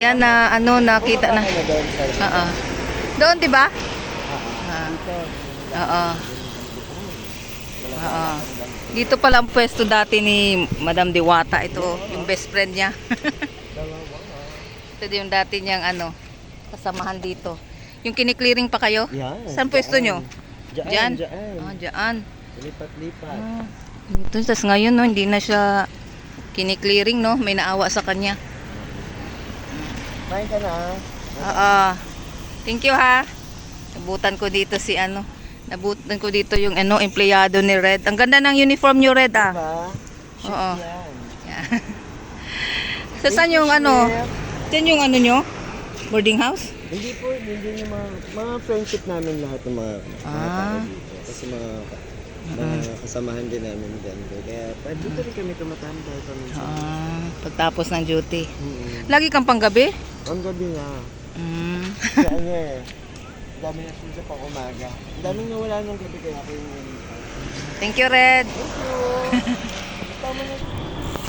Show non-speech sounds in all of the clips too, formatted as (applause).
Yan na ano nakita na. Ano Oo. Doon 'di ba? Ah. Oo. Oo. Dito pala ang pwesto dati ni Madam Diwata. Ito yung best friend niya. (laughs) Ito yung dati niyang ano kasamahan dito. Yung kiniklearing pa kayo? Yan. Saan pwesto nyo? Diyan. Diyan? Diyan. Diyan. Lipat-lipat. Ah, dito. Tapos ngayon, no, hindi na siya kiniklearing, no? May naawa sa kanya. Kain ka na. ah. Oo. Thank you, ha. Nabutan ko dito si ano. Nabutan ko dito yung ano, empleyado ni Red. Ang ganda ng uniform niyo, Red, ah. Diba? Oo. Yan. Sa (laughs) saan yung ano? Yan yung ano nyo? Boarding house? Hindi po, hindi yung mga, mga friendship namin lahat ng mga mga Ah. tao dito. Kasi mga, mga kasamahan din namin dyan. Kaya pa, dito rin kami tumatambay paminsan. Ah, pagtapos ng duty. Lagi kang panggabi? Ang gabi nga. Mm. Kaya ano eh. Ang dami na siya pang umaga. Ang daming nawala ng gabi kaya ako yung... Thank you, Red. Thank you! Tama (laughs) na.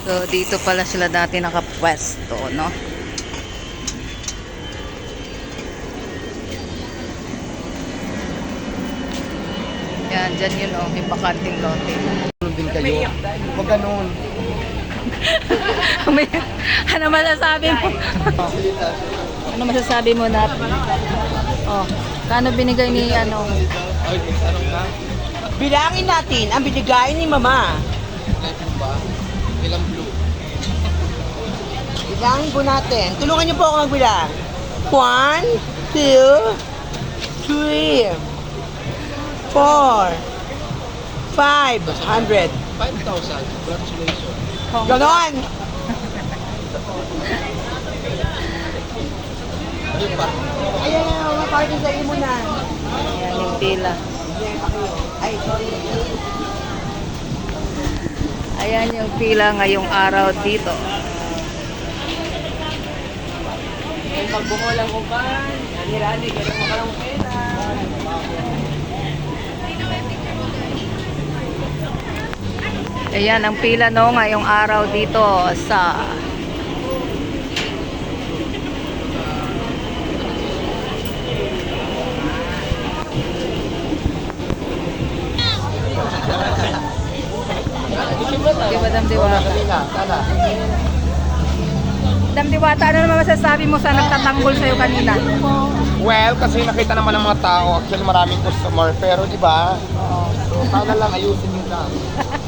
So, dito pala sila dati nakapwesto, no? Yan, dyan yun, oh. May bakanting lote. Ganun din kayo. Huwag ganun. May, ano masasabi mo? ano masasabi mo na? Oh, kano binigay ni ano? Bilangin natin ang binigay ni Mama. Ilang blue? Bilangin po natin. Tulungan niyo po ako magbilang. One, two, three, four, five hundred. 5,000. Congratulations. Ganon! Ayan na, mga party sa imo na. Yan yung pila. Ay, sorry. Ayan yung pila ngayong araw dito. Ay, pagbungo lang ko ba? Rani-rani, ganun mo ka lang pera. Ayan ang pila no ngayong araw dito sa Diwata? Diwata, ano naman masasabi mo sa nagtatanggol sa'yo kanina? Well, kasi nakita naman ng mga tao, actually maraming customer, pero di ba? So, sana lang ayusin nyo lang. (laughs)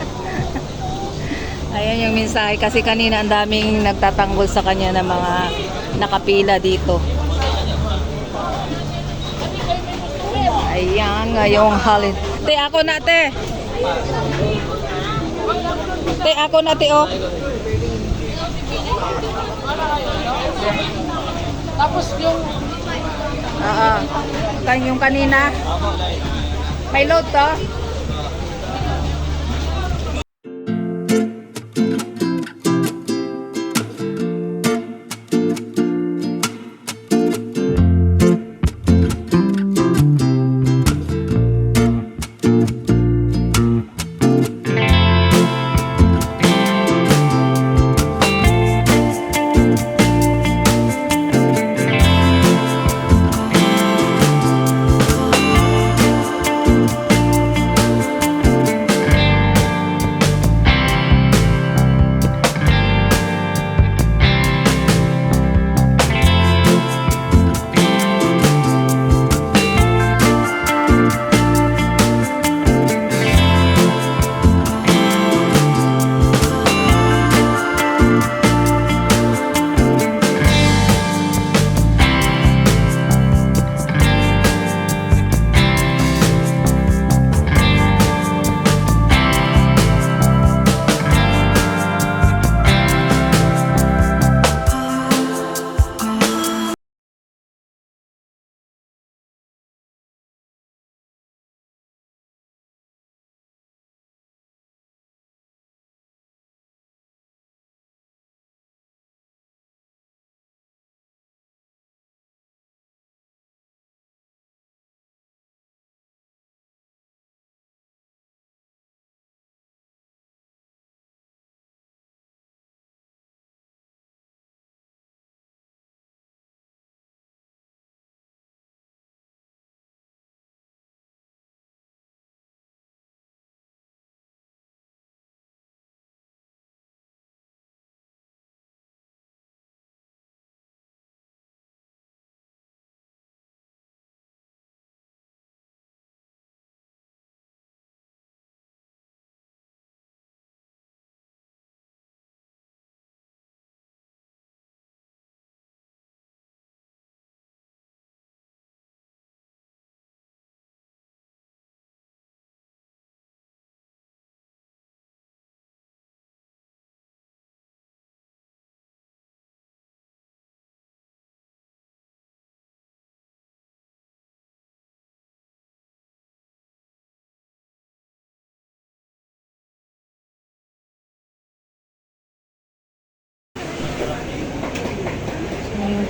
Ayan yung mensahe kasi kanina ang daming nagtatanggol sa kanya ng mga nakapila dito. Ayan, ngayong halin. Te, ako na, te. Te, ako na, te, oh. Tapos yung Oo. Kan yung kanina. May load to?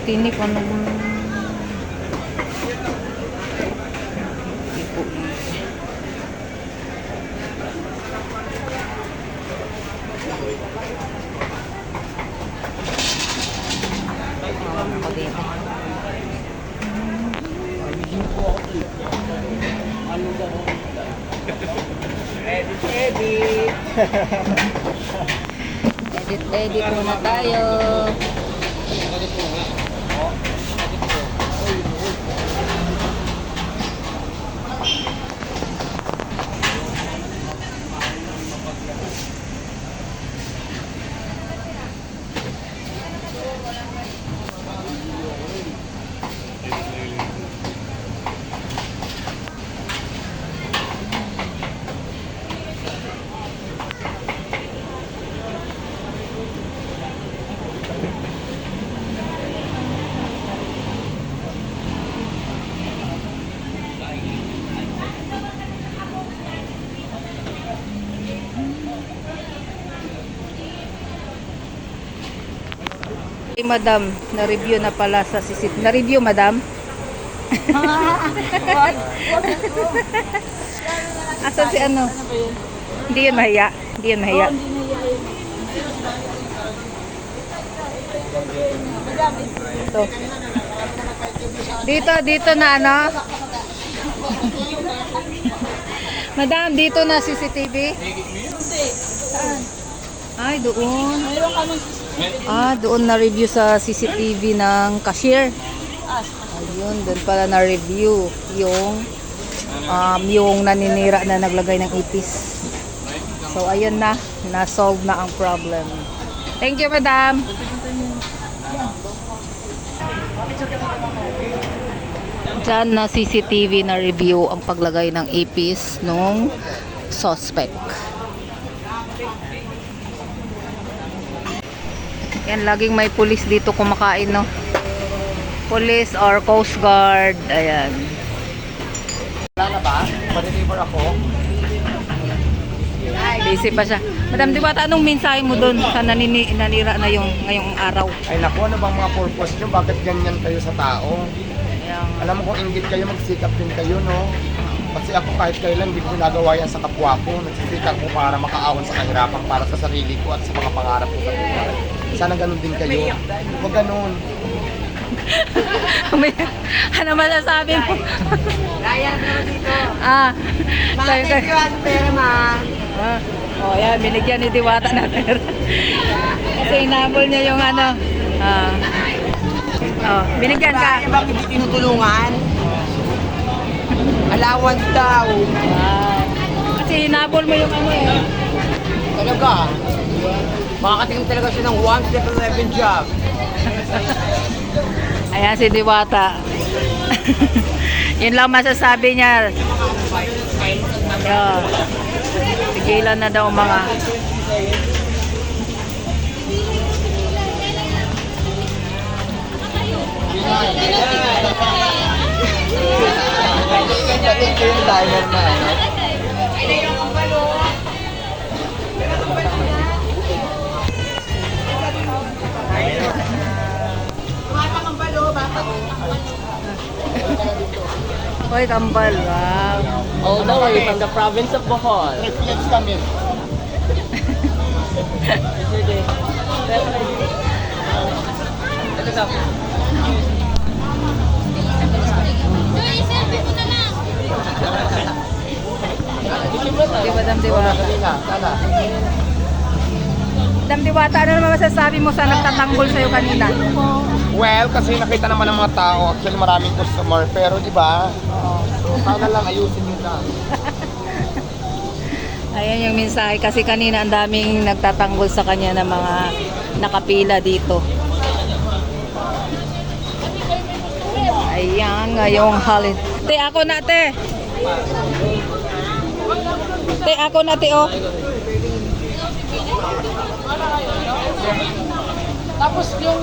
Tinik. Ano ba? Ipo. Tawag ako dito. Edit, edit muna tayo. Hey, madam, na-review na pala sa sisit. Na-review, madam? (laughs) Asan si ano? Hindi yun mahiya. Hindi yun mahiya. Ito. Dito, dito na ano? (laughs) Madam, dito na CCTV? Ay, doon. Ah, doon na-review sa CCTV ng cashier. Ayun, doon pala na-review yung um, yung naninira na naglagay ng ipis. So, ayun na. Na-solve na ang problem. Thank you, madam. Diyan na CCTV na review ang paglagay ng ipis nung suspect. Yan, laging may pulis dito kumakain, no? Police or Coast Guard. Ayan. Wala na ba? Pa-deliver ako. Busy pa siya. Madam Diwata, anong mensahe mo doon sa nanini, nanira na yung ngayong araw? Ay naku, ano bang mga purpose nyo? Bakit ganyan kayo sa tao? Yung, Alam mo kung inggit kayo, magsikap din kayo, no? Kasi ako kahit kailan, hindi ko ginagawa yan sa kapwa ko. Nagsisikap ko para makaawan sa kahirapan para sa sarili ko at sa mga pangarap ko sa buhay. Sana ganun din kayo. Huwag ganun. (laughs) May, ano masasabi mo? Kaya naman dito. ah, sabi ko, Thank you, Ate Pera, ma. ah, oh, yan, binigyan ni Diwata na pera. Kasi inabol niya yung ano, ah, oh, binigyan ka. Kaya bang hindi tinutulungan? Allowance daw. Ah, kasi hinabol mo yung ano eh. Talaga. Makakatingin talaga siya ng 1 step 11 job. (laughs) Ayan si Diwata. (laughs) Yun lang masasabi niya. Yan. Tigilan na daw mga Ito yung Hoy, kambal. Wow. All the way from the province of Bohol. Reflex kami. Di Madam Diwata. Sana. Madam Diwata, ano naman masasabi mo sa nagtatanggol sa'yo kanina? Well, kasi nakita naman ng mga tao, actually maraming customer, pero di ba? Sana lang ayusin nyo lang. (laughs) Ayan yung mensahe kasi kanina ang daming nagtatanggol sa kanya ng mga nakapila dito. Ayan, ngayong halin. Te, ako na, te. Te, ako na, te, oh. Tapos yung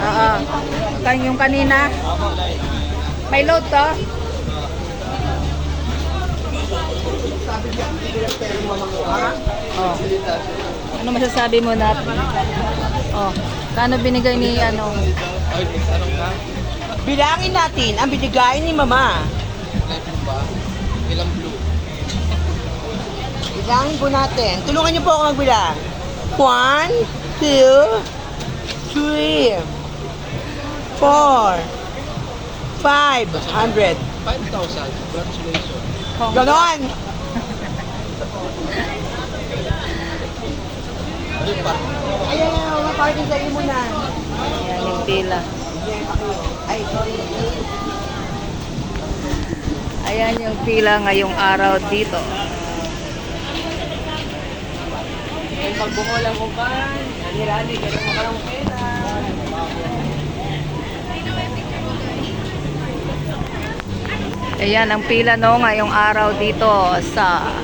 Oo. Kan yung kanina. May load to. Oh. Ano masasabi mo na? Oh. Kano binigay ni ano Bilangin natin ang binigay ni Mama. Ilang blue? Bilangin po natin. Tulungan niyo po ako magbilang. One, two, three, four, five hundred. 5,000. Congratulations. Ganon! Ayan na, mga party sa mo na. Ayan yung pila. Ay, sorry. Ayan yung pila ngayong araw dito. Yung pagbungolang ko ba? Nani-rani, ganun mo ka ng pera. Ayan ang pila no ngayong araw dito sa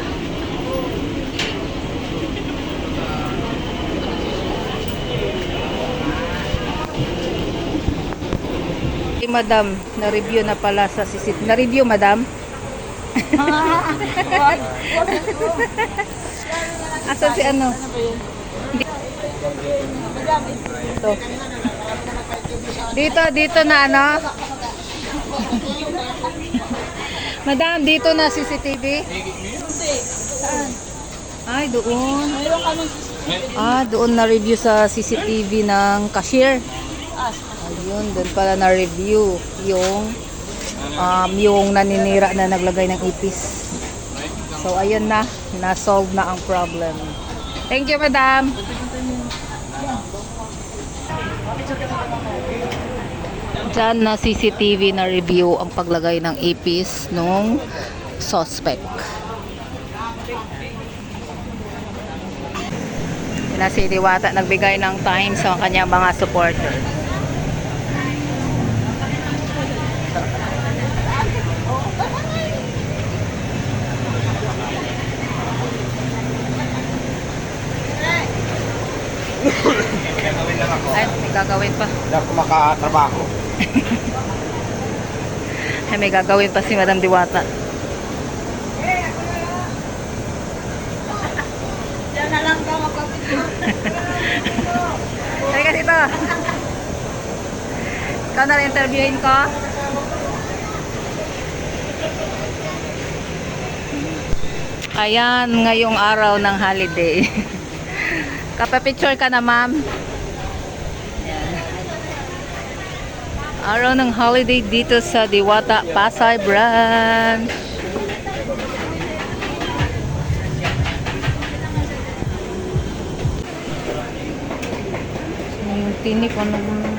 Eh, Madam, na-review na pala sa sisit. Na-review, Madam? (laughs) (laughs) Asan si ano? Di- Ito. Dito, dito na ano? (laughs) Madam, dito na CCTV? Saan? Ay, doon. Ah, doon na-review sa CCTV ng cashier. Ayun, doon pala na-review yung um, yung naninira na naglagay ng ipis. So, ayun na. Na-solve na ang problem. Thank you, madam. Diyan na CCTV na review ang paglagay ng ipis nung suspect. Na si Diwata nagbigay ng time sa kanyang mga supporters. Ay, may gagawin pa. Ako makatrabaho. (laughs) Ay, may gagawin pa si Madam Diwata. Diyan na lang daw magpapit. Halika dito. Ikaw na rin interviewin ko. Ayan, ngayong araw ng holiday. (laughs) Kapapicture ka na, ma'am. Araw ng holiday dito sa Diwata, Pasay Branch. Tinik, ano ba?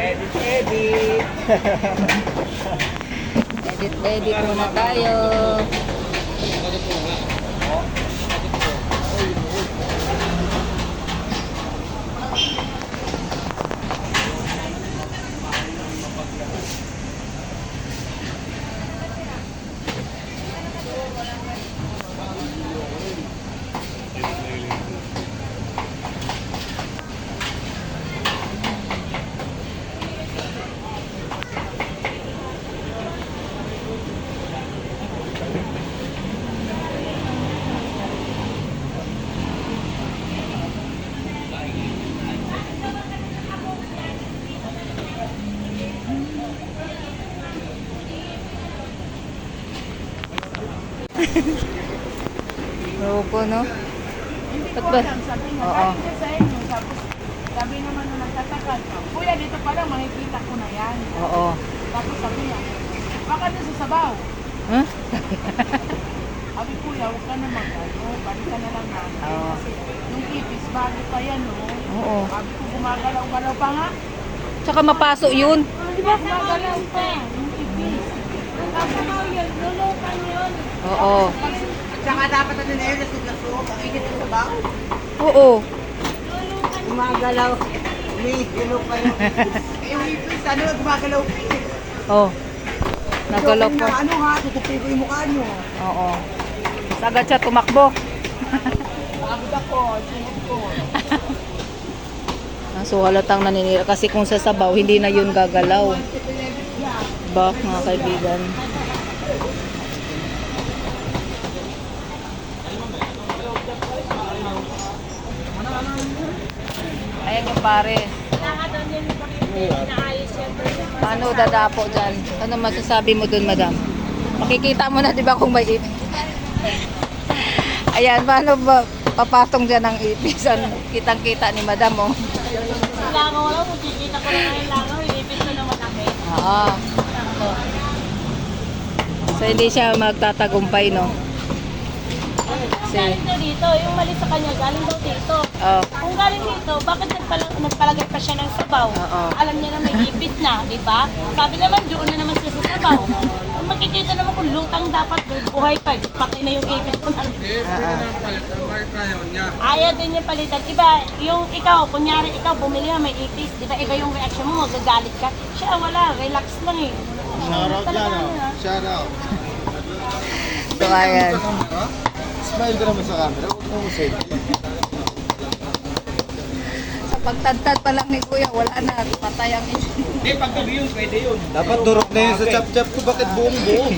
Edit, edit. Edit, edit muna tayo. Loko, no? Ba't ba? Oo. Sabi naman nung nagtataka, Kuya, dito pa lang makikita ko na yan. Oo. Tapos sabi niya, baka doon sa sabaw. Huh? (laughs) Sabi, Kuya, huwag ka na mag-ano, balik ka na lang namin. Oo. Kasi nung ipis, bago pa yan, no? Oo. Sabi ko, gumagalaw-galaw pa nga. Tsaka mapaso yun. Di ba gumagalaw pa yung ipis? Kasamaw yun, lulukan yun. Oo. Tsaka dapat ano na yun, nasugaso, makikita sa sabaw. Oo. Gumagalaw. May galaw pa yun. (laughs) Yung ipis, ano, gumagalaw pa yun. Oh. Nagulok Joking po. na, ano ha, tutupi ko yung mukha nyo. Oo. Sagad siya tumakbo. Pagod ako, sinod ko. (laughs) So halatang naninira kasi kung sa sabaw hindi na yun gagalaw. Ba mga kaibigan. Ayan yung pare. Paano dadapo dyan? Ano masasabi mo dun, madam? Makikita mo na, di ba, kung may ipis? (laughs) Ayan, paano ba papatong dyan ang ipis? Ano, Kitang-kita ni madam, oh. Langaw wala kung kikita ko na ngayon langaw, ipis na naman kami. Oo. So, hindi siya magtatagumpay, no? Kasi, Galing daw dito, yung mali sa kanya, galing daw dito. oh, Kung galing dito, bakit nagpala nagpalagay pa siya ng sabaw? Oo. Alam niya na may ipis na, di ba? Sabi naman, doon na naman siya sa sabaw. Kung makikita naman kung lutang dapat, buhay pa, patay na yung ipis ko na. Ayaw din niya palitan. Iba, yung ikaw, kunyari ikaw, bumili na may ipis, di ba iba yung reaction mo, magagalit ka. Siya wala, relax lang eh. Talaga yan, oh. ano, ah. Shoutout. so ayan. Smile ka naman sa camera. Huwag mo musay. Pagtadtad pa lang ni Kuya, wala na. Patay ang ipis. Dapat durok na yun sa chap-chap ko. Bakit buong-buong?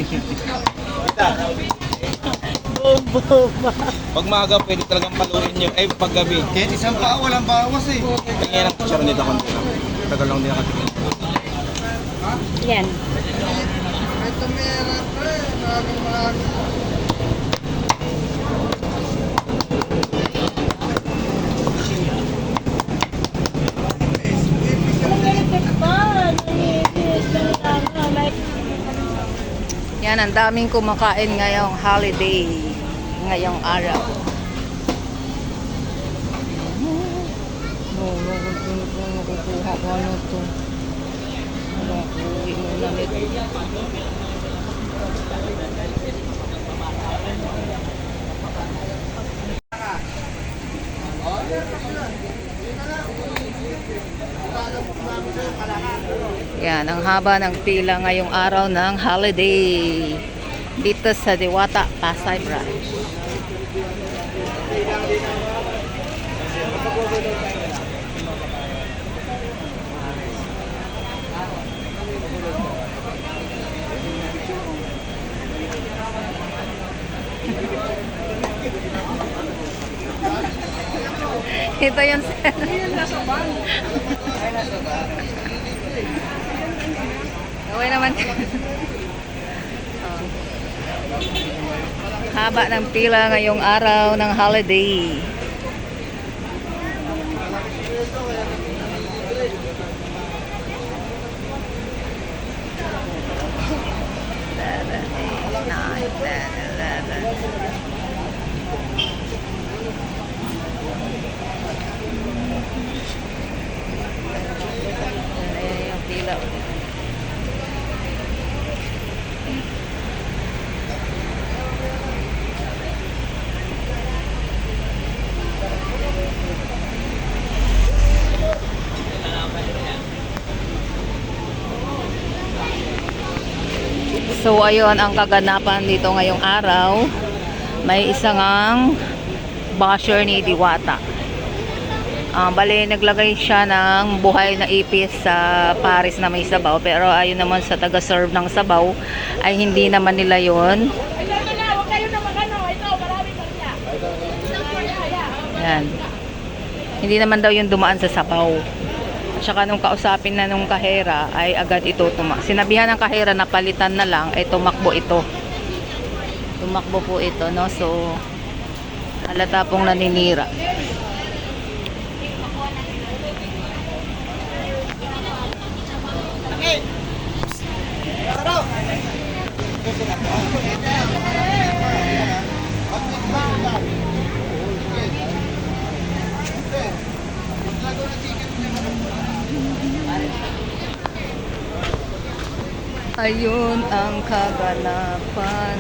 Pag maaga, pwede talagang paluin nyo. Eh, pag gabi. Kahit isang paa, walang bawas eh. Tingnan ang picture nito konti lang. Tagal lang din nakatingin. Yan. Yan, ang daming kumakain ngayong holiday. Ngayong araw. No, no, no, no, no, nakukuha ko ano to. Ano, uwi mo na nito. Yan, ang haba ng pila ngayong araw ng holiday dito sa Diwata, Pasay Branch. (laughs) Ito yung sir. (laughs) Okay naman. Oh. Haba ng pila ngayong araw ng holiday. So ayun ang kaganapan dito ngayong araw. May isang ang basher ni Diwata. Ah, bali naglagay siya ng buhay na ipis sa paris na may sabaw pero ayun naman sa taga-serve ng sabaw ay hindi naman nila yon. Yan. Hindi naman daw yung dumaan sa sabaw. At saka nung kausapin na nung kahera ay agad ito tumak. Sinabihan ng kahera na palitan na lang ay tumakbo ito. Tumakbo po ito, no? So, halata pong naninira. Ayun ang kaganapan.